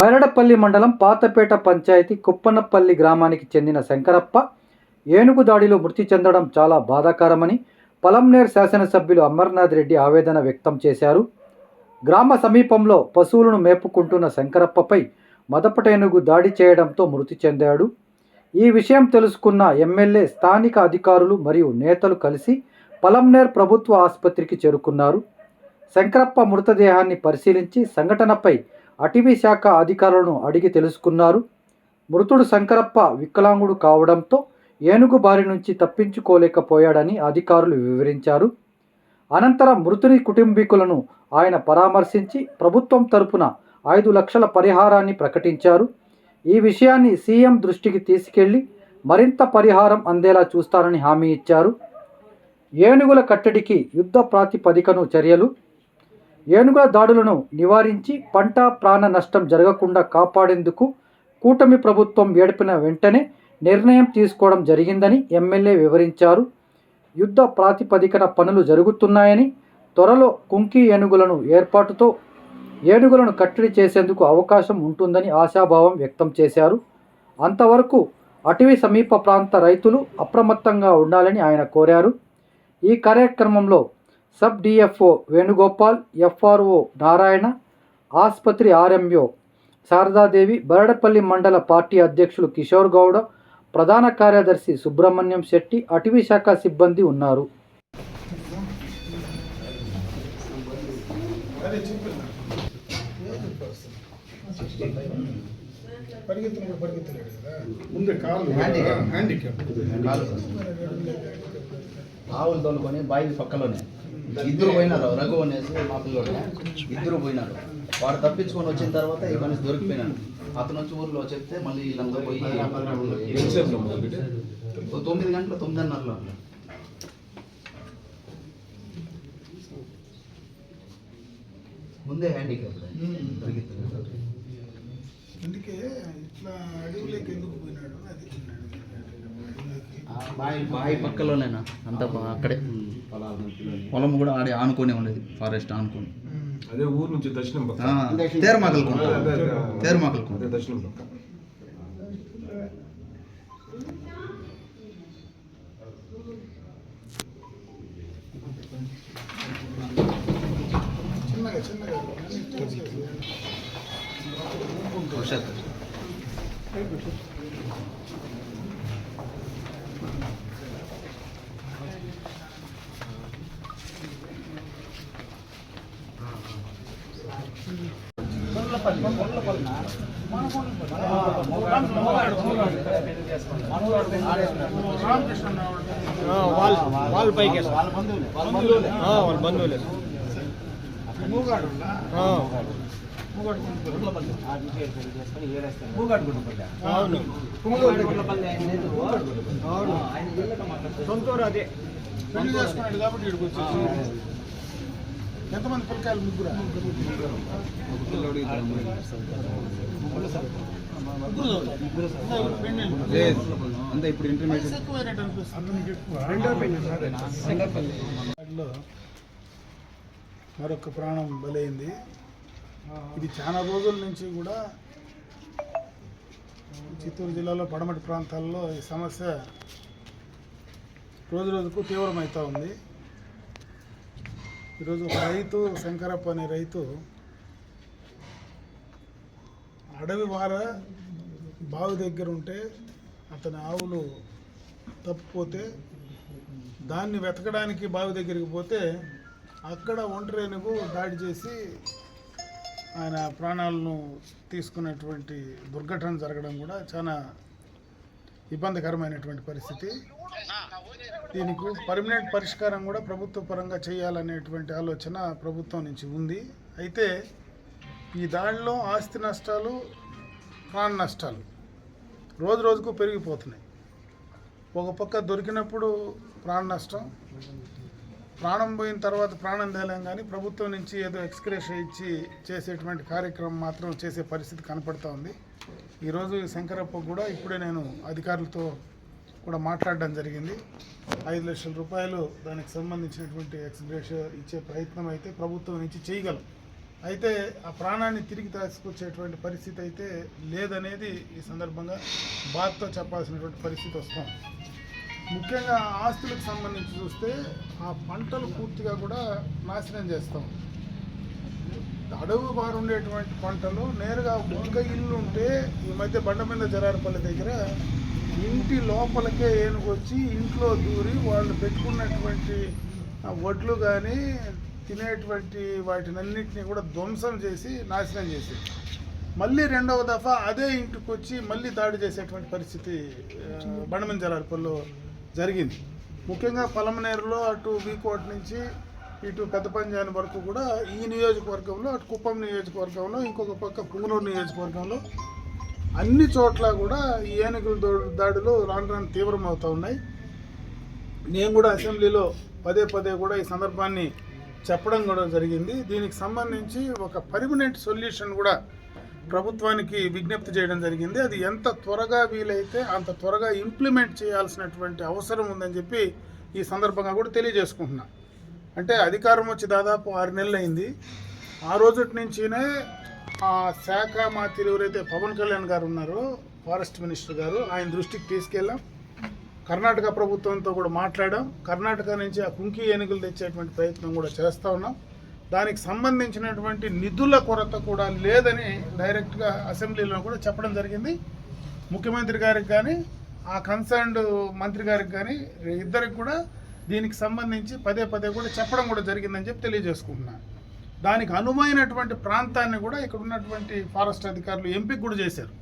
బైరడపల్లి మండలం పాతపేట పంచాయతీ కుప్పనపల్లి గ్రామానికి చెందిన శంకరప్ప ఏనుగు దాడిలో మృతి చెందడం చాలా బాధాకరమని పలంనేర్ శాసనసభ్యులు అమర్నాథ్ రెడ్డి ఆవేదన వ్యక్తం చేశారు. గ్రామ సమీపంలో పశువులను మేపుకుంటున్న శంకరప్పపై మదపటేనుగు దాడి చేయడంతో మృతి చెందాడు. ఈ విషయం తెలుసుకున్న ఎమ్మెల్యే స్థానిక అధికారులు మరియు నేతలు కలిసి పలంనేర్ ప్రభుత్వ ఆసుపత్రికి చేరుకున్నారు. శంకరప్ప మృతదేహాన్ని పరిశీలించి సంఘటనపై అటవీ శాఖ అధికారులను అడిగి తెలుసుకున్నారు. మృతుడు శంకరప్ప వికలాంగుడు కావడంతో ఏనుగు బారి నుంచి తప్పించుకోలేకపోయాడని అధికారులు వివరించారు. అనంతరం మృతుని కుటుంబీకులను ఆయన పరామర్శించి ప్రభుత్వం తరపున ఐదు లక్షల పరిహారాన్ని ప్రకటించారు. ఈ విషయాన్ని సీఎం దృష్టికి తీసుకెళ్ళి మరింత పరిహారం అందేలా చూస్తారని హామీ ఇచ్చారు. ఏనుగుల కట్టడికి యుద్ధ ప్రాతిపదికను చర్యలు ఏనుగుల దాడులను నివారించి పంట ప్రాణ నష్టం జరగకుండా కాపాడేందుకు కూటమి ప్రభుత్వం ఏడిపిన వెంటనే నిర్ణయం తీసుకోవడం జరిగిందని ఎమ్మెల్యే వివరించారు. యుద్ధ ప్రాతిపదికన పనులు జరుగుతున్నాయని త్వరలో కుంకి ఏనుగులను ఏర్పాటుతో ఏనుగులను కట్టడి చేసేందుకు అవకాశం ఉంటుందని ఆశాభావం వ్యక్తం చేశారు. అంతవరకు అటవీ సమీప ప్రాంత రైతులు అప్రమత్తంగా ఉండాలని ఆయన కోరారు. ఈ కార్యక్రమంలో sub DFO Venugopal FRO Narayana ఆసుపత్రి ఆర్ఎంఓ శారదాదేవి బరడపల్లి మండల పార్టీ అధ్యక్షులు కిషోర్ గౌడ ప్రధాన కార్యదర్శి సుబ్రహ్మణ్యం శెట్టి అటవీ శాఖ సిబ్బంది ఉన్నారు. ఆవులు తోలుకొని బావి పక్కలోనే. ఇద్దరు పోయినారు రఘు అనేసి మా పిల్లోడే ఇద్దరు పోయినారు. వాడు తప్పించుకొని వచ్చిన తర్వాత ఈ మనిషి దొరికిపోయినాడు అతను వచ్చి ఊర్లో చెప్తే మళ్ళీ వీళ్ళంతా పోయి తొమ్మిది గంటలు తొమ్మిదిన్నరలో ముందే హ్యాండిక్యాప్ అందుకే ఇట్లా అడవులోకి ఎందుకు పోయినాడు? అది బావి బావి పక్కలోనేనా? అంతా అక్కడే. పొలం కూడా ఆడే ఆనుకొని ఉండేది ఫారెస్ట్ ఆనుకొని. అదే ఊరు నుంచి దర్శనం పక్క. అదే దర్శనం పక్క. చిన్నగా చిన్నగా. భవిష్యత్తు వాళ్ళ పైకి వాళ్ళ బంధువులే మూగాడు సొంతూరు అదే పెళ్ళి చేసుకున్నాడు కాబట్టి ఇక్కడికి వచ్చేసి. ఎంతమంది పిల్లకాయలు ముగ్గురు? లేదు అంతా ఇప్పుడు ఇంటర్మీడియట్ మరొక ప్రాణం బలైంది. ఇది చాలా రోజుల నుంచి కూడా చిత్తూరు జిల్లాలో పడమటి ప్రాంతాల్లో ఈ సమస్య రోజు రోజుకు తీవ్రమవుతూ ఉంది. ఈరోజు ఒక రైతు శంకరప్ప అనే రైతు అడవి వార బావి దగ్గర ఉంటే అతని ఆవులు తప్పిపోతే దాన్ని వెతకడానికి బావి దగ్గరికి పోతే అక్కడ ఒంటరేనుగు దాడి చేసి ఆయన ప్రాణాలను తీసుకున్నటువంటి దుర్ఘటన జరగడం కూడా చాలా ఇబ్బందికరమైనటువంటి పరిస్థితి. దీనికి పర్మనెంట్ పరిష్కారం కూడా ప్రభుత్వ పరంగా చేయాలనేటువంటి ఆలోచన ప్రభుత్వం నుంచి ఉంది. అయితే ఈ దాడిలో ఆస్తి నష్టాలు ప్రాణ నష్టాలు రోజు రోజుకు పెరిగిపోతున్నాయి. ఒక పక్క దొరికినప్పుడు ప్రాణ నష్టం ప్రాణం పోయిన తర్వాత ప్రాణం తేలేం కానీ ప్రభుత్వం నుంచి ఏదో ఎక్స్క్రేషన్ ఇచ్చి చేసేటువంటి కార్యక్రమం మాత్రం చేసే పరిస్థితి కనపడుతూ ఉంది. ఈరోజు ఈ శంకరప్ప కూడా ఇప్పుడే నేను అధికారులతో కూడా మాట్లాడడం జరిగింది. ఐదు లక్షల రూపాయలు దానికి సంబంధించినటువంటి ఎక్స్గ్రేషన్ ఇచ్చే ప్రయత్నం అయితే ప్రభుత్వం నుంచి చేయగలం. అయితే ఆ ప్రాణాన్ని తిరిగి తీసుకొచ్చేటువంటి పరిస్థితి అయితే లేదనేది ఈ సందర్భంగా బాధతో చెప్పాల్సినటువంటి పరిస్థితి వస్తాం ముఖ్యంగా ఆస్తులకు సంబంధించి చూస్తే ఆ పంటలు పూర్తిగా కూడా నాశనం చేస్తాం. అడవి బారు ఉండేటువంటి పంటలు నేరుగా ఒక్క ఇల్లు ఉంటే ఈ మధ్య బండ మీద జరారపల్లి దగ్గర ఇంటి లోపలికే ఏనుగొచ్చి ఇంట్లో దూరి వాళ్ళు పెట్టుకున్నటువంటి వడ్లు కానీ తినేటువంటి వాటినన్నింటినీ కూడా ధ్వంసం చేసి నాశనం చేసి మళ్ళీ రెండవ దఫా అదే ఇంటికి వచ్చి మళ్ళీ దాడి చేసేటువంటి పరిస్థితి ఆ, బండమీద జరిగింది. ముఖ్యంగా పలమనేరులో అటు వీకోట్ నుంచి ఇటు పెద్ద పంజాని వరకు కూడా ఈ నియోజకవర్గంలో అటు కుప్పం నియోజకవర్గంలో ఇంకొక పక్క పుంగనూరు నియోజకవర్గంలో అన్ని చోట్ల కూడా ఈ ఏనుగుల దాడులు రాను రాను తీవ్రం అవుతూ ఉన్నాయి. నేను కూడా అసెంబ్లీలో పదే పదే కూడా ఈ సందర్భాన్ని చెప్పడం కూడా జరిగింది. దీనికి సంబంధించి ఒక పర్మనెంట్ సొల్యూషన్ కూడా ప్రభుత్వానికి విజ్ఞప్తి చేయడం జరిగింది. అది ఎంత త్వరగా వీలైతే అంత త్వరగా ఇంప్లిమెంట్ చేయాల్సినటువంటి అవసరం ఉందని చెప్పి ఈ సందర్భంగా కూడా తెలియజేసుకుంటున్నా. అంటే అధికారం వచ్చి దాదాపు ఆరు నెలలు అయింది ఆ రోజుటి నుంచినే ఆ శాఖ మా ఎవరైతే పవన్ కళ్యాణ్ గారు ఉన్నారో ఫారెస్ట్ మినిస్టర్ గారు ఆయన దృష్టికి తీసుకెళ్ళాం. కర్ణాటక ప్రభుత్వంతో కూడా మాట్లాడాం. కర్ణాటక నుంచి ఆ కుంకి ఏనుగులు తెచ్చేటువంటి ప్రయత్నం కూడా చేస్తూ ఉన్నాం. దానికి సంబంధించినటువంటి నిధుల కొరత కూడా లేదని డైరెక్ట్గా అసెంబ్లీలో కూడా చెప్పడం జరిగింది. ముఖ్యమంత్రి గారికి కానీ ఆ కన్సర్న్డ్ మంత్రి గారికి కానీ ఇద్దరికి కూడా దీనికి సంబంధించి పదే పదే కూడా చెప్పడం కూడా జరిగిందని చెప్పి తెలియజేసుకుంటున్నాను దానికి అనువైనటువంటి ప్రాంతాన్ని కూడా ఇక్కడ ఉన్నటువంటి ఫారెస్ట్ అధికారులు ఎంపిక కూడా చేశారు.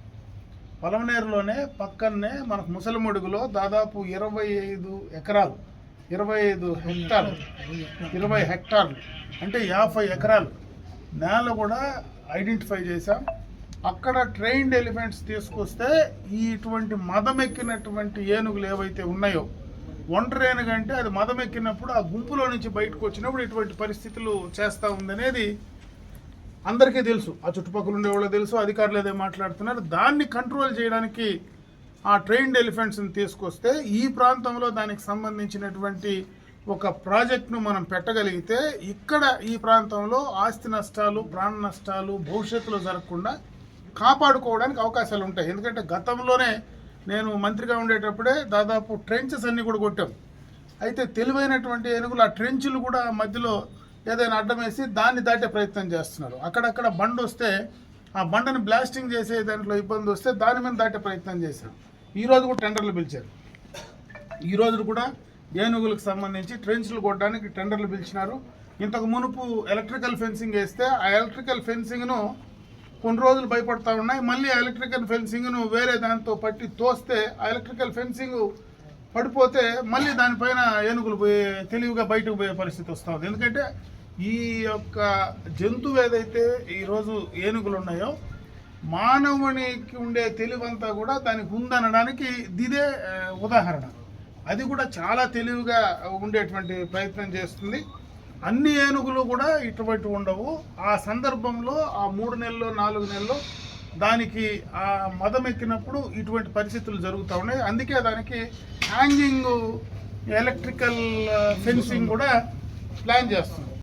పొలంనేరులోనే పక్కనే మనకు ముసలిమడుగులో దాదాపు ఇరవై ఐదు ఎకరాలు ఇరవై ఐదు హెక్టార్లు ఇరవై హెక్టార్లు అంటే యాభై ఎకరాలు నేల కూడా ఐడెంటిఫై చేశాం. అక్కడ ట్రైన్డ్ ఎలిఫెంట్స్ తీసుకొస్తే ఈ ఇటువంటి మదమెక్కినటువంటి ఏనుగులు ఏవైతే ఉన్నాయో ఒంటరి ఏనుగంటే అంటే అది మదమెక్కినప్పుడు ఆ గుంపులో నుంచి బయటకు వచ్చినప్పుడు ఇటువంటి పరిస్థితులు చేస్తూ ఉందనేది అందరికీ తెలుసు. ఆ చుట్టుపక్కల ఉండే వాళ్ళకి తెలుసు అధికారులు ఏదో మాట్లాడుతున్నారు. దాన్ని కంట్రోల్ చేయడానికి ఆ ట్రైన్డ్ ఎలిఫెంట్స్ని తీసుకొస్తే ఈ ప్రాంతంలో దానికి సంబంధించినటువంటి ఒక ప్రాజెక్ట్ను మనం పెట్టగలిగితే ఇక్కడ ఈ ప్రాంతంలో ఆస్తి నష్టాలు ప్రాణ నష్టాలు భవిష్యత్తులో జరగకుండా కాపాడుకోవడానికి అవకాశాలు ఉంటాయి. ఎందుకంటే గతంలోనే నేను మంత్రిగా ఉండేటప్పుడే దాదాపు ట్రెంచెస్ అన్నీ కూడా కొట్టాం. అయితే తెలివైనటువంటి ఏనుగులు ఆ ట్రెంచులు కూడా మధ్యలో ఏదైనా అడ్డం వేసి దాన్ని దాటే ప్రయత్నం చేస్తున్నారు. అక్కడక్కడ బండ్ వస్తే ఆ బండని బ్లాస్టింగ్ చేసే దాంట్లో ఇబ్బంది వస్తే దాని మీద దాటే ప్రయత్నం చేశారు. ఈరోజు కూడా టెండర్లు పిలిచారు. ఈ కూడా ఏనుగులకు సంబంధించి ట్రెంచ్లు కొట్టడానికి టెండర్లు పిలిచినారు. ఇంతకు మునుపు ఎలక్ట్రికల్ ఫెన్సింగ్ వేస్తే ఆ ఎలక్ట్రికల్ ఫెన్సింగ్ను కొన్ని రోజులు భయపడతా ఉన్నాయి. మళ్ళీ ఆ ఎలక్ట్రికల్ ఫెన్సింగ్ను వేరే దాంతో పట్టి తోస్తే ఆ ఎలక్ట్రికల్ ఫెన్సింగ్ పడిపోతే మళ్ళీ దానిపైన ఏనుగులు పోయే తెలివిగా బయటకు పోయే పరిస్థితి వస్తుంది ఎందుకంటే ఈ యొక్క జంతువు ఏదైతే ఈరోజు ఏనుగులు ఉన్నాయో మానవునికి ఉండే తెలివంతా కూడా దానికి ఉందనడానికి ఇదే ఉదాహరణ. అది కూడా చాలా తెలివిగా ఉండేటువంటి ప్రయత్నం చేస్తుంది. అన్ని ఏనుగులు కూడా ఇటువంటి ఉండవు. ఆ సందర్భంలో ఆ మూడు నెలలు నాలుగు నెలలు దానికి ఆ మదం ఎక్కినప్పుడు ఇటువంటి పరిస్థితులు జరుగుతూ ఉన్నాయి. అందుకే దానికి హ్యాంగింగ్ ఎలక్ట్రికల్ ఫెన్సింగ్ కూడా ప్లాన్ చేస్తుంది